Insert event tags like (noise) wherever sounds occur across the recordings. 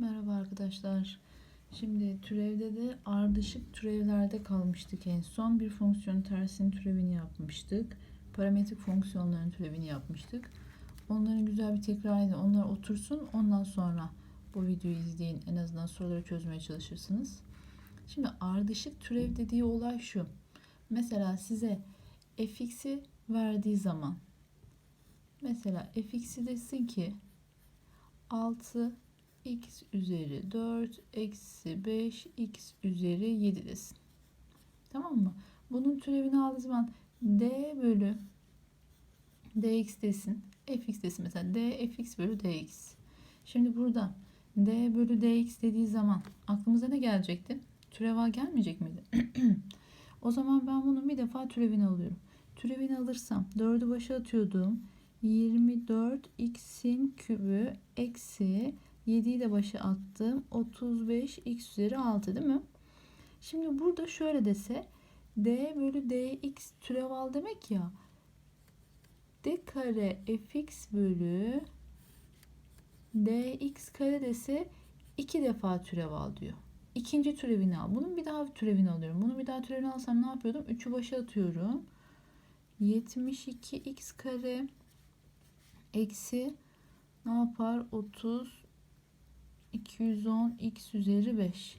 Merhaba arkadaşlar. Şimdi türevde de ardışık türevlerde kalmıştık en son. Bir fonksiyonun tersinin türevini yapmıştık. Parametrik fonksiyonların türevini yapmıştık. Onların güzel bir tekrar edin. Onlar otursun. Ondan sonra bu videoyu izleyin. En azından soruları çözmeye çalışırsınız. Şimdi ardışık türev dediği olay şu. Mesela size fx'i verdiği zaman mesela fx'i desin ki 6 x üzeri 4 eksi 5 x üzeri 7 desin. Tamam mı? Bunun türevini aldığı zaman d bölü dx desin. fx desin mesela d fx bölü dx. Şimdi burada d bölü dx dediği zaman aklımıza ne gelecekti? Türev A gelmeyecek miydi? (clears throat) o zaman ben bunun bir defa türevini alıyorum. Türevini alırsam 4'ü başa atıyordum. 24 x'in kübü eksi 7'yi de başa attım. 35 x üzeri 6 değil mi? Şimdi burada şöyle dese d bölü dx türev al demek ya. d kare fx bölü dx kare dese iki defa türev al diyor. İkinci türevini al. Bunun bir daha türevini alıyorum. Bunu bir daha türevini alsam ne yapıyordum? 3'ü başa atıyorum. 72x kare eksi ne yapar? 30 210 x üzeri 5.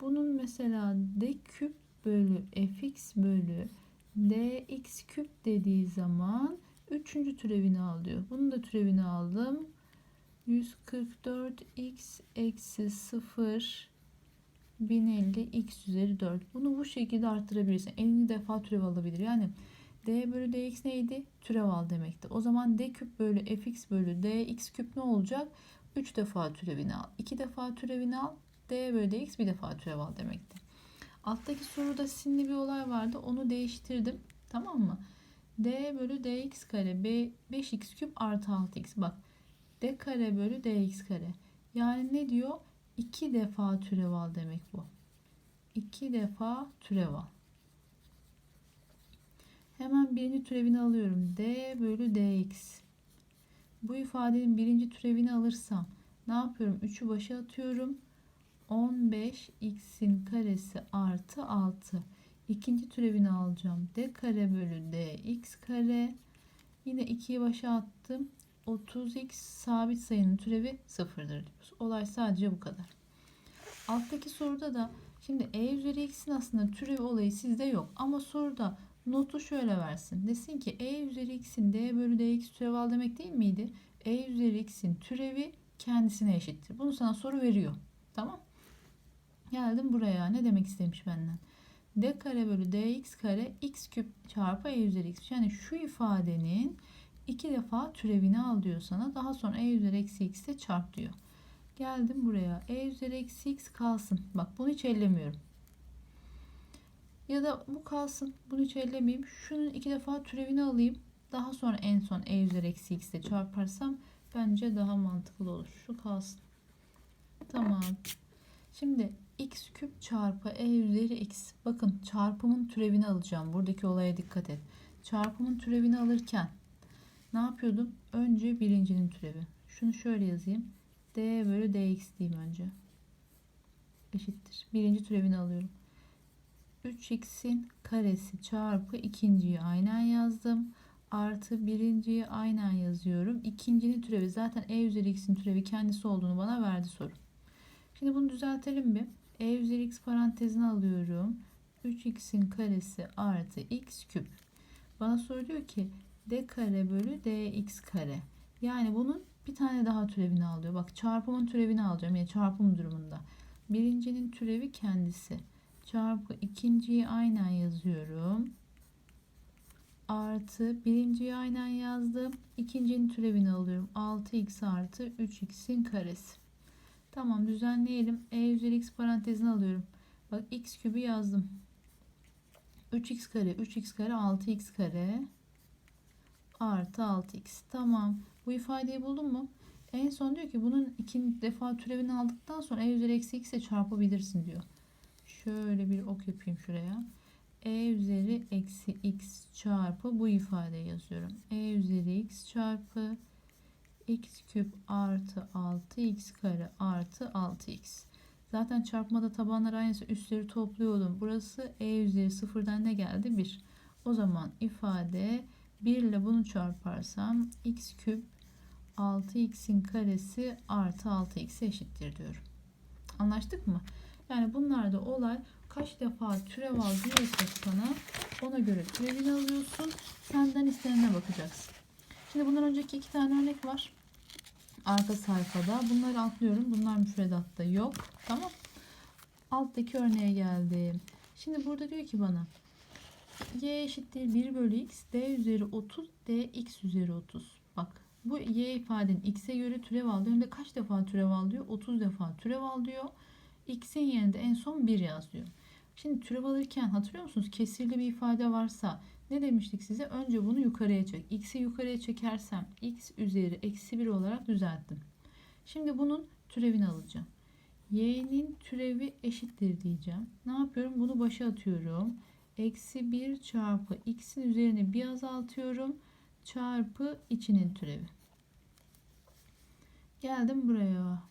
Bunun mesela d küp bölü fx bölü dx küp dediği zaman üçüncü türevini alıyor. Bunun da türevini aldım. 144x eksi 0 1050 x üzeri 4. Bunu bu şekilde arttırabilirsin. 50 defa türev alabilir. Yani d bölü dx neydi? Türev al demekti. O zaman d küp bölü fx bölü dx küp ne olacak? 3 defa türevini al. 2 defa türevini al. d bölü dx bir defa türev al demekti. Alttaki soruda sinli bir olay vardı. Onu değiştirdim. Tamam mı? d bölü dx kare b 5x küp artı 6x. Bak d kare bölü dx kare. Yani ne diyor? 2 defa türev al demek bu. 2 defa türev al. Hemen birinci türevini alıyorum. d bölü dx. Bu ifadenin birinci türevini alırsam ne yapıyorum? 3'ü başa atıyorum. 15x'in karesi artı 6. İkinci türevini alacağım. d kare bölü dx kare. Yine 2'yi başa attım. 30x sabit sayının türevi sıfırdır. Olay sadece bu kadar. Alttaki soruda da şimdi e üzeri x'in aslında türevi olayı sizde yok. Ama soruda notu şöyle versin. Desin ki e üzeri x'in d bölü dx türevi al demek değil miydi? e üzeri x'in türevi kendisine eşittir. Bunu sana soru veriyor. Tamam. Geldim buraya. Ne demek istemiş benden? d kare bölü dx kare x küp çarpı e üzeri x. Yani şu ifadenin iki defa türevini al diyor sana. Daha sonra e üzeri eksi x ile çarp diyor. Geldim buraya. e üzeri eksi x kalsın. Bak bunu hiç ellemiyorum. Ya da bu kalsın. Bunu hiç ellemeyeyim. Şunun iki defa türevini alayım. Daha sonra en son e üzeri eksi x ile çarparsam bence daha mantıklı olur. Şu kalsın. Tamam. Şimdi x küp çarpı e üzeri x. Bakın çarpımın türevini alacağım. Buradaki olaya dikkat et. Çarpımın türevini alırken ne yapıyordum? Önce birincinin türevi. Şunu şöyle yazayım. d bölü dx diyeyim önce. Eşittir. Birinci türevini alıyorum. 3x'in karesi çarpı ikinciyi aynen yazdım. Artı birinciyi aynen yazıyorum. İkincinin türevi zaten e üzeri x'in türevi kendisi olduğunu bana verdi soru. Şimdi bunu düzeltelim bir. e üzeri x parantezine alıyorum. 3x'in karesi artı x küp. Bana soruyor ki d kare bölü dx kare. Yani bunun bir tane daha türevini alıyor. Bak çarpımın türevini alacağım. Yani çarpım durumunda. Birincinin türevi kendisi. Çarpı ikinciyi aynen yazıyorum. Artı birinciyi aynen yazdım. İkincinin türevini alıyorum. 6x artı 3x'in karesi. Tamam düzenleyelim. e üzeri x parantezine alıyorum. Bak x kübü yazdım. 3x kare 3x kare 6x kare artı 6x. Tamam. Bu ifadeyi buldun mu? En son diyor ki bunun iki defa türevini aldıktan sonra e üzeri eksi x ile çarpabilirsin diyor. Şöyle bir ok yapayım şuraya. e üzeri eksi x çarpı bu ifadeyi yazıyorum. e üzeri x çarpı x küp artı 6x kare artı 6x. Zaten çarpmada tabanlar aynısı üstleri topluyordum. Burası e üzeri sıfırdan ne geldi? 1. O zaman ifade 1 ile bunu çarparsam x küp 6x'in karesi artı 6x eşittir diyorum. Anlaştık mı? Yani bunlarda olay kaç defa türev al diyorsa sana ona göre türevini alıyorsun. Senden istenene bakacaksın. Şimdi bundan önceki iki tane örnek var. Arka sayfada. Bunları atlıyorum. Bunlar müfredatta yok. Tamam. Alttaki örneğe geldim. Şimdi burada diyor ki bana y eşittir 1 bölü x d üzeri 30 d x üzeri 30. Bak bu y ifadenin x'e göre türev al diyor. Hem de kaç defa türev al diyor? 30 defa türev al diyor. X'in yerinde en son 1 yaz diyor. Şimdi türev alırken hatırlıyor musunuz? Kesirli bir ifade varsa ne demiştik size? Önce bunu yukarıya çek. X'i yukarıya çekersem x üzeri eksi 1 olarak düzelttim. Şimdi bunun türevini alacağım. y'nin türevi eşittir diyeceğim. Ne yapıyorum? Bunu başa atıyorum. Eksi 1 çarpı x'in üzerine bir azaltıyorum. Çarpı içinin türevi. Geldim buraya.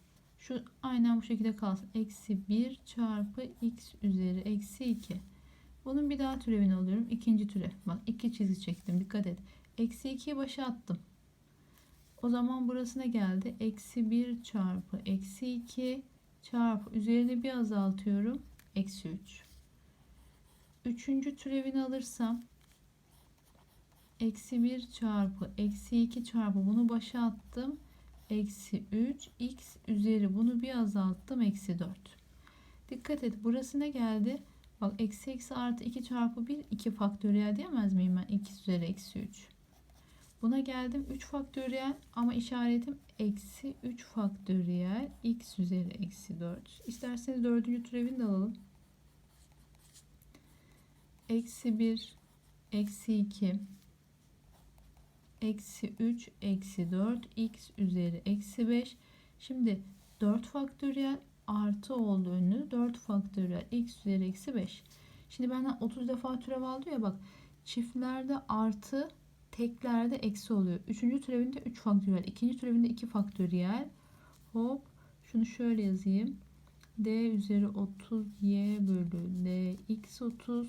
Şu aynen bu şekilde kalsın. Eksi 1 çarpı x üzeri eksi 2. Bunun bir daha türevini alıyorum. İkinci türev. Bak iki çizgi çektim. Dikkat et. Eksi 2'yi başa attım. O zaman burasına geldi. Eksi 1 çarpı eksi 2 çarpı üzerine bir azaltıyorum. Eksi 3. Üçüncü türevini alırsam eksi 1 çarpı eksi 2 çarpı bunu başa attım. Eksi 3 x üzeri bunu bir azalttım. Eksi 4. Dikkat et burası ne geldi? Bak eksi eksi artı 2 çarpı 1 2 faktöriyel diyemez miyim ben? 2 üzeri eksi 3. Buna geldim 3 faktöriyel ama işaretim eksi 3 faktöriyel x üzeri eksi 4. İsterseniz dördüncü türevini de alalım. Eksi 1 eksi 2 eksi 3 eksi 4 x üzeri eksi 5. Şimdi 4 faktöriyel artı oldu önlü 4 faktöriyel x üzeri eksi 5. Şimdi benden 30 defa türev aldı ya bak çiftlerde artı teklerde eksi oluyor. Üçüncü türevinde 3 faktöriyel. ikinci türevinde 2 faktöriyel. Hop şunu şöyle yazayım. d üzeri 30 y bölü d x 30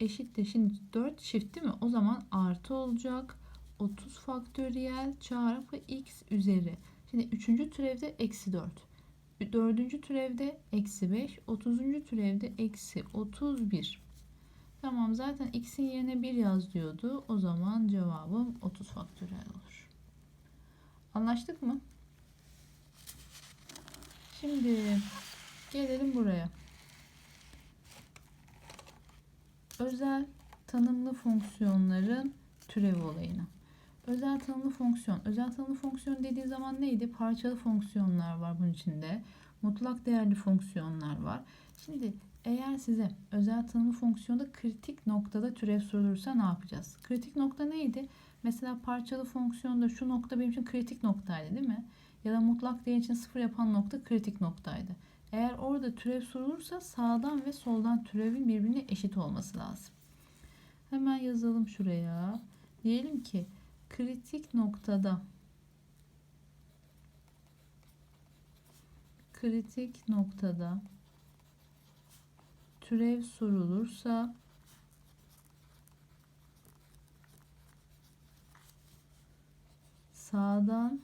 eşittir. Şimdi 4 çift değil mi? O zaman artı olacak. 30 faktöriyel çarpı x üzeri. Şimdi üçüncü türevde eksi 4. Dördüncü türevde eksi 5. Otuzuncu türevde eksi 31. Tamam zaten x'in yerine 1 yaz diyordu. O zaman cevabım 30 faktöriyel olur. Anlaştık mı? Şimdi gelelim buraya. Özel tanımlı fonksiyonların türev olayına. Özel tanımlı fonksiyon. Özel tanımlı fonksiyon dediği zaman neydi? Parçalı fonksiyonlar var bunun içinde. Mutlak değerli fonksiyonlar var. Şimdi eğer size özel tanımlı fonksiyonda kritik noktada türev sorulursa ne yapacağız? Kritik nokta neydi? Mesela parçalı fonksiyonda şu nokta benim için kritik noktaydı değil mi? Ya da mutlak değer için sıfır yapan nokta kritik noktaydı. Eğer orada türev sorulursa sağdan ve soldan türevin birbirine eşit olması lazım. Hemen yazalım şuraya. Diyelim ki kritik noktada kritik noktada türev sorulursa sağdan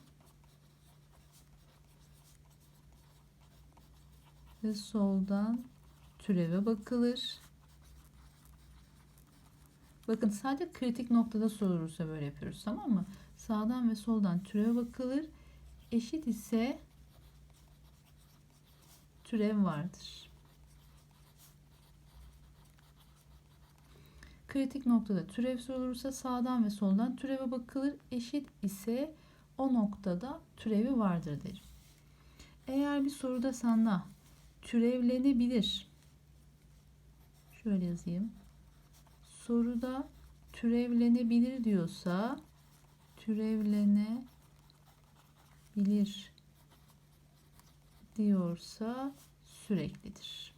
ve soldan türeve bakılır. Bakın sadece kritik noktada sorulursa böyle yapıyoruz tamam mı? Sağdan ve soldan türeve bakılır. Eşit ise türev vardır. Kritik noktada türev sorulursa sağdan ve soldan türeve bakılır. Eşit ise o noktada türevi vardır derim. Eğer bir soruda sana türevlenebilir. Şöyle yazayım. Soruda türevlenebilir diyorsa türevlenebilir diyorsa süreklidir.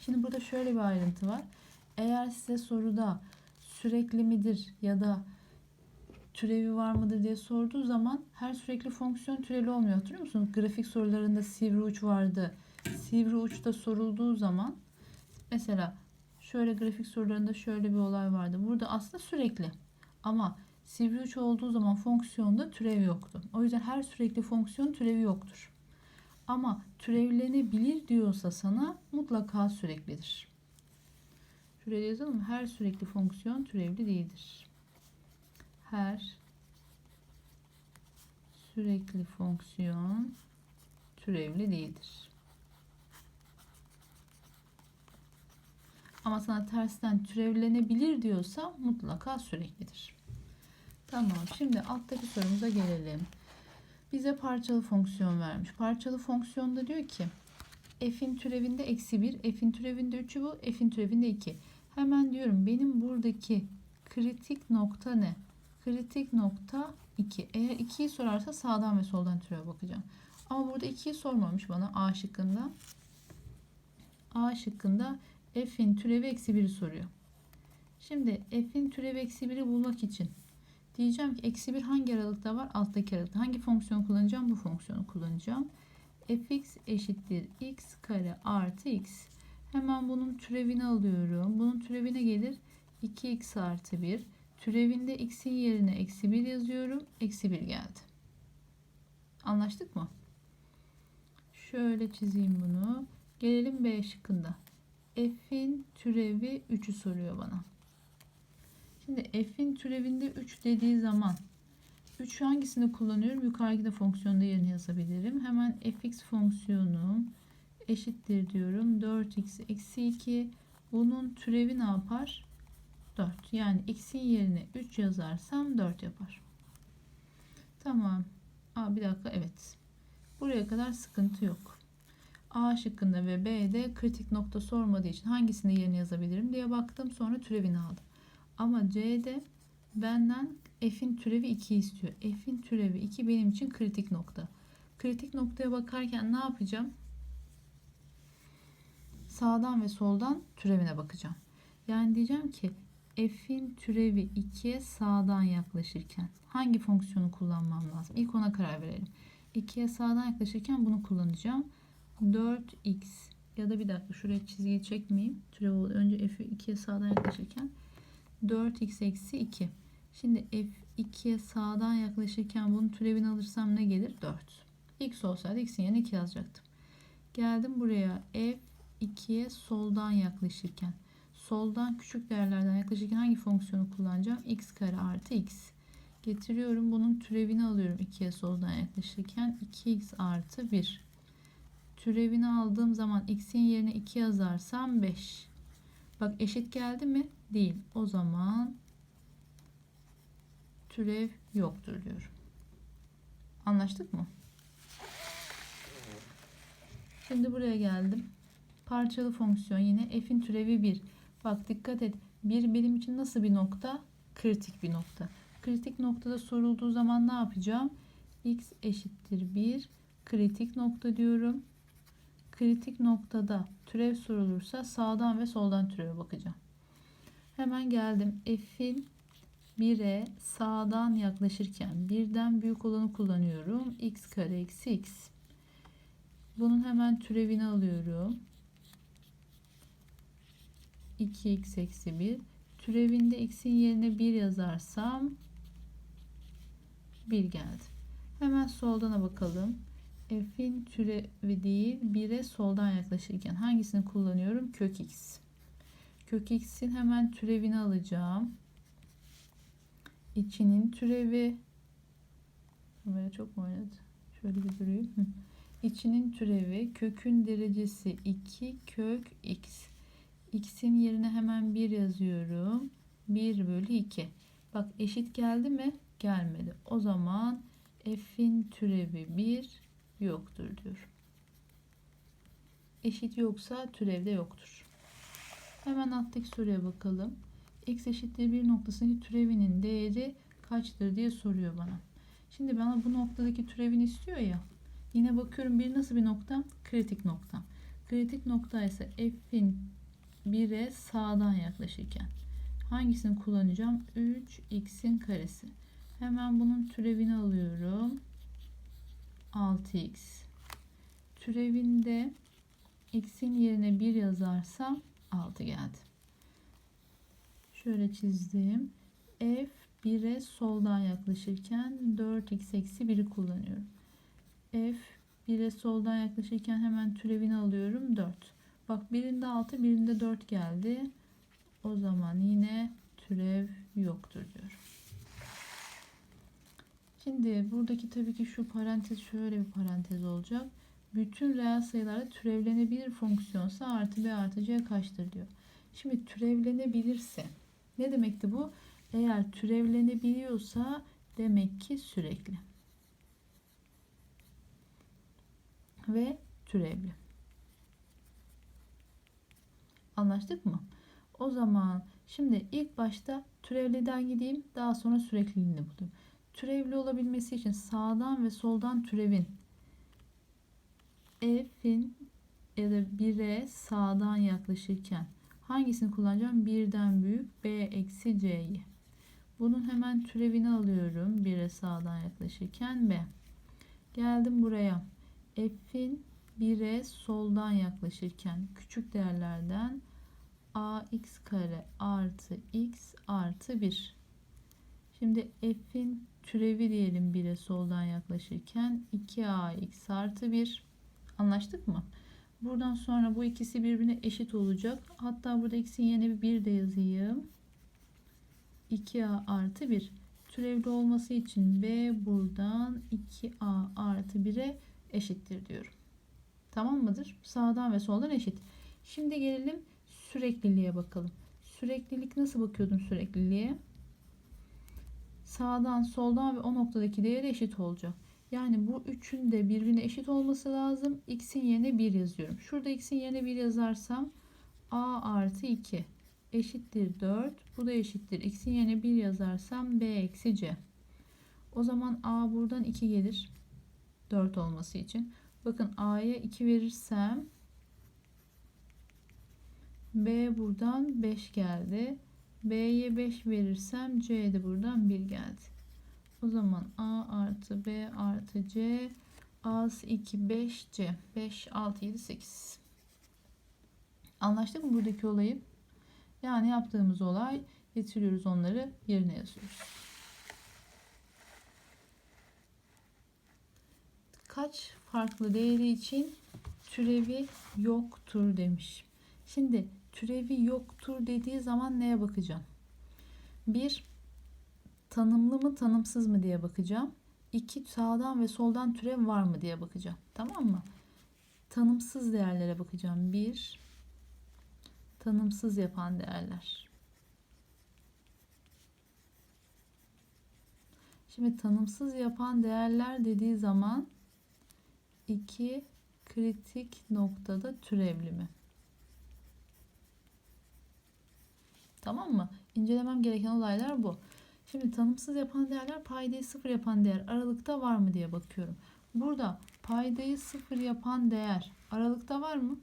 Şimdi burada şöyle bir ayrıntı var. Eğer size soruda sürekli midir ya da türevi var mıdır diye sorduğu zaman her sürekli fonksiyon türeli olmuyor. Hatırlıyor musunuz? Grafik sorularında sivri uç vardı. Sivri uçta sorulduğu zaman mesela şöyle grafik sorularında şöyle bir olay vardı. Burada aslında sürekli ama sivri uç olduğu zaman fonksiyonda türev yoktu. O yüzden her sürekli fonksiyon türevi yoktur. Ama türevlenebilir diyorsa sana mutlaka süreklidir. Şuraya yazalım? Her sürekli fonksiyon türevli değildir. Her sürekli fonksiyon türevli değildir. Ama sana tersten türevlenebilir diyorsa mutlaka süreklidir. Tamam. Şimdi alttaki sorumuza gelelim. Bize parçalı fonksiyon vermiş. Parçalı fonksiyonda diyor ki f'in türevinde eksi 1, f'in türevinde 3'ü bu, f'in türevinde 2. Hemen diyorum benim buradaki kritik nokta ne? Kritik nokta 2. Eğer 2'yi sorarsa sağdan ve soldan türeve bakacağım. Ama burada 2'yi sormamış bana A şıkkında. A şıkkında f'in türevi eksi 1'i soruyor. Şimdi f'in türevi eksi 1'i bulmak için diyeceğim ki eksi 1 hangi aralıkta var? Alttaki aralıkta. Hangi fonksiyon kullanacağım? Bu fonksiyonu kullanacağım. fx eşittir x kare artı x. Hemen bunun türevini alıyorum. Bunun türevine gelir 2x artı 1. Türevinde x'in yerine eksi 1 yazıyorum. Eksi 1 geldi. Anlaştık mı? Şöyle çizeyim bunu. Gelelim B şıkkında. F'in türevi 3'ü soruyor bana. Şimdi f'in türevinde 3 dediği zaman 3 hangisini kullanıyorum? Yukarıdaki de fonksiyonda yerine yazabilirim. Hemen fx fonksiyonu eşittir diyorum. 4x eksi 2. Bunun türevi ne yapar? 4. Yani x'in yerine 3 yazarsam 4 yapar. Tamam. Aa, bir dakika evet. Buraya kadar sıkıntı yok. A şıkkında ve B'de kritik nokta sormadığı için hangisini yerine yazabilirim diye baktım. Sonra türevini aldım. Ama C'de benden f'in türevi 2 istiyor. F'in türevi 2 benim için kritik nokta. Kritik noktaya bakarken ne yapacağım? Sağdan ve soldan türevine bakacağım. Yani diyeceğim ki f'in türevi 2'ye sağdan yaklaşırken hangi fonksiyonu kullanmam lazım? İlk ona karar verelim. 2'ye sağdan yaklaşırken bunu kullanacağım. 4x ya da bir dakika şuraya çizgiyi çekmeyeyim. Türev önce f'i 2'ye sağdan yaklaşırken 4x eksi 2. Şimdi f2'ye sağdan yaklaşırken bunun türevini alırsam ne gelir? 4. x olsaydı x'in yerine 2 yazacaktım. Geldim buraya f2'ye soldan yaklaşırken. Soldan küçük değerlerden yaklaşırken hangi fonksiyonu kullanacağım? x kare artı x. Getiriyorum bunun türevini alıyorum 2'ye soldan yaklaşırken. 2x artı 1. Türevini aldığım zaman x'in yerine 2 yazarsam 5. Bak eşit geldi mi? Değil. O zaman türev yoktur diyorum. Anlaştık mı? Şimdi buraya geldim. Parçalı fonksiyon yine f'in türevi 1. Bak dikkat et. 1 benim için nasıl bir nokta? Kritik bir nokta. Kritik noktada sorulduğu zaman ne yapacağım? x eşittir 1 kritik nokta diyorum. Kritik noktada türev sorulursa sağdan ve soldan türeve bakacağım. Hemen geldim. F'in 1'e sağdan yaklaşırken birden büyük olanı kullanıyorum. x kare eksi x. Bunun hemen türevini alıyorum. 2x eksi 1. Türevinde x'in yerine 1 yazarsam 1 geldi. Hemen soldana bakalım. F'in türevi değil 1'e soldan yaklaşırken hangisini kullanıyorum? Kök x. Kök x'in hemen türevini alacağım. İçinin türevi kamera çok mu oynadı? Şöyle bir durayım. Hı. İçinin türevi kökün derecesi 2 kök x. X'in yerine hemen 1 yazıyorum. 1 bölü 2. Bak eşit geldi mi? Gelmedi. O zaman f'in türevi 1 yoktur diyor. Eşit yoksa türevde yoktur. Hemen alttaki soruya bakalım. x eşittir 1 noktasındaki türevinin değeri kaçtır diye soruyor bana. Şimdi bana bu noktadaki türevini istiyor ya. Yine bakıyorum bir nasıl bir nokta? Kritik nokta. Kritik nokta ise f'in 1'e sağdan yaklaşırken. Hangisini kullanacağım? 3x'in karesi. Hemen bunun türevini alıyorum. 6x. Türevinde x'in yerine 1 yazarsam 6 geldi. Şöyle çizdim. f 1'e soldan yaklaşırken 4x eksi 1'i kullanıyorum. f 1'e soldan yaklaşırken hemen türevini alıyorum 4. Bak birinde 6 birinde 4 geldi. O zaman yine türev yoktur diyorum. Şimdi buradaki tabii ki şu parantez şöyle bir parantez olacak. Bütün reel sayılarda türevlenebilir fonksiyonsa artı b artı c kaçtır diyor. Şimdi türevlenebilirse ne demekti bu? Eğer türevlenebiliyorsa demek ki sürekli. Ve türevli. Anlaştık mı? O zaman şimdi ilk başta türevliden gideyim daha sonra sürekliliğini bulayım. Türevli olabilmesi için sağdan ve soldan türevin f'in ya da 1'e sağdan yaklaşırken hangisini kullanacağım? Birden büyük b eksi c'yi. Bunun hemen türevini alıyorum. 1'e sağdan yaklaşırken b. Geldim buraya. F'in 1'e soldan yaklaşırken küçük değerlerden ax kare artı x artı 1. Şimdi f'in türevi diyelim 1'e soldan yaklaşırken 2ax artı 1. Anlaştık mı? Buradan sonra bu ikisi birbirine eşit olacak. Hatta burada x'in yerine bir 1 de yazayım. 2a artı 1. Türevli olması için b buradan 2a artı 1'e eşittir diyorum. Tamam mıdır? Sağdan ve soldan eşit. Şimdi gelelim sürekliliğe bakalım. Süreklilik nasıl bakıyordum sürekliliğe? Sağdan, soldan ve o noktadaki değeri eşit olacak. Yani bu üçün de birbirine eşit olması lazım. X'in yerine 1 yazıyorum. Şurada x'in yerine 1 yazarsam a artı 2 eşittir 4. Bu da eşittir. X'in yerine 1 yazarsam b eksi c. O zaman a buradan 2 gelir. 4 olması için. Bakın a'ya 2 verirsem b buradan 5 geldi. B'ye 5 verirsem c de buradan 1 geldi. O zaman A artı B artı C Az 2 5 C 5 6 7 8 Anlaştık mı buradaki olayı? Yani yaptığımız olay getiriyoruz onları yerine yazıyoruz. Kaç farklı değeri için türevi yoktur demiş. Şimdi türevi yoktur dediği zaman neye bakacağım? Bir tanımlı mı tanımsız mı diye bakacağım. İki sağdan ve soldan türev var mı diye bakacağım. Tamam mı? Tanımsız değerlere bakacağım. Bir tanımsız yapan değerler. Şimdi tanımsız yapan değerler dediği zaman iki kritik noktada türevli mi? Tamam mı? İncelemem gereken olaylar bu. Şimdi tanımsız yapan değerler paydayı sıfır yapan değer aralıkta var mı diye bakıyorum. Burada paydayı sıfır yapan değer aralıkta var mı?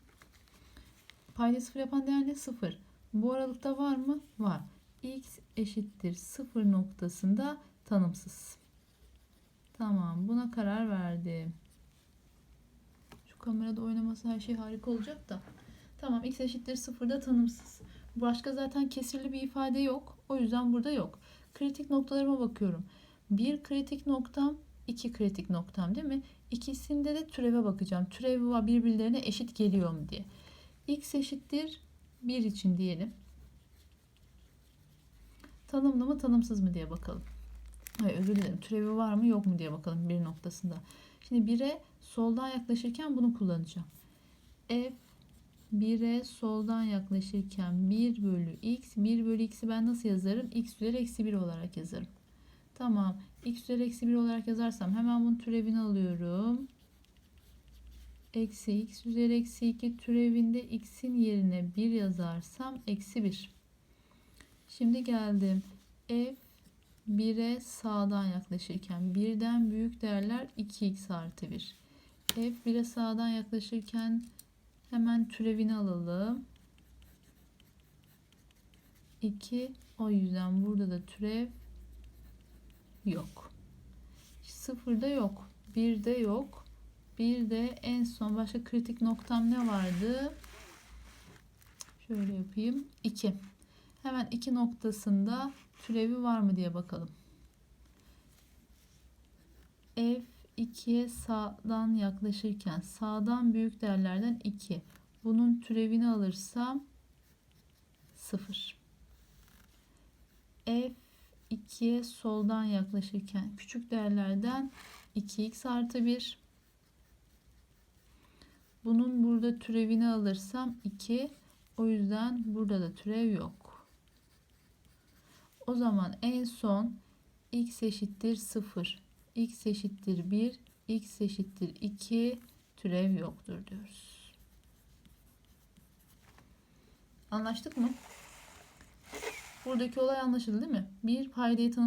Paydayı sıfır yapan değer ne? Sıfır. Bu aralıkta var mı? Var. x eşittir sıfır noktasında tanımsız. Tamam buna karar verdim. Şu kamerada oynaması her şey harika olacak da. Tamam x eşittir sıfırda tanımsız. Başka zaten kesirli bir ifade yok. O yüzden burada yok kritik noktalarıma bakıyorum. Bir kritik noktam, iki kritik noktam değil mi? İkisinde de türeve bakacağım. Türevi var birbirlerine eşit geliyor mu diye. X eşittir 1 için diyelim. Tanımlı mı tanımsız mı diye bakalım. Hayır, özür dilerim. Türevi var mı yok mu diye bakalım bir noktasında. Şimdi 1'e soldan yaklaşırken bunu kullanacağım. F 1'e soldan yaklaşırken 1 bölü x. 1 bölü x'i ben nasıl yazarım? x üzeri eksi 1 olarak yazarım. Tamam. x üzeri eksi 1 olarak yazarsam hemen bunun türevini alıyorum. Eksi x üzeri eksi 2 türevinde x'in yerine 1 yazarsam eksi 1. Şimdi geldim. f 1'e sağdan yaklaşırken birden büyük değerler 2x artı 1. f 1'e sağdan yaklaşırken Hemen türevini alalım. 2 o yüzden burada da türev yok. Sıfırda yok. Birde yok. Bir de en son başka kritik noktam ne vardı? Şöyle yapayım. 2. Hemen 2 noktasında türevi var mı diye bakalım. F 2'ye sağdan yaklaşırken sağdan büyük değerlerden 2. Bunun türevini alırsam 0. F 2'ye soldan yaklaşırken küçük değerlerden 2x artı 1. Bunun burada türevini alırsam 2. O yüzden burada da türev yok. O zaman en son x eşittir 0, x eşittir 1, x eşittir 2 türev yoktur diyoruz. Anlaştık mı? Buradaki olay anlaşıldı değil mi? Bir paydayı tanım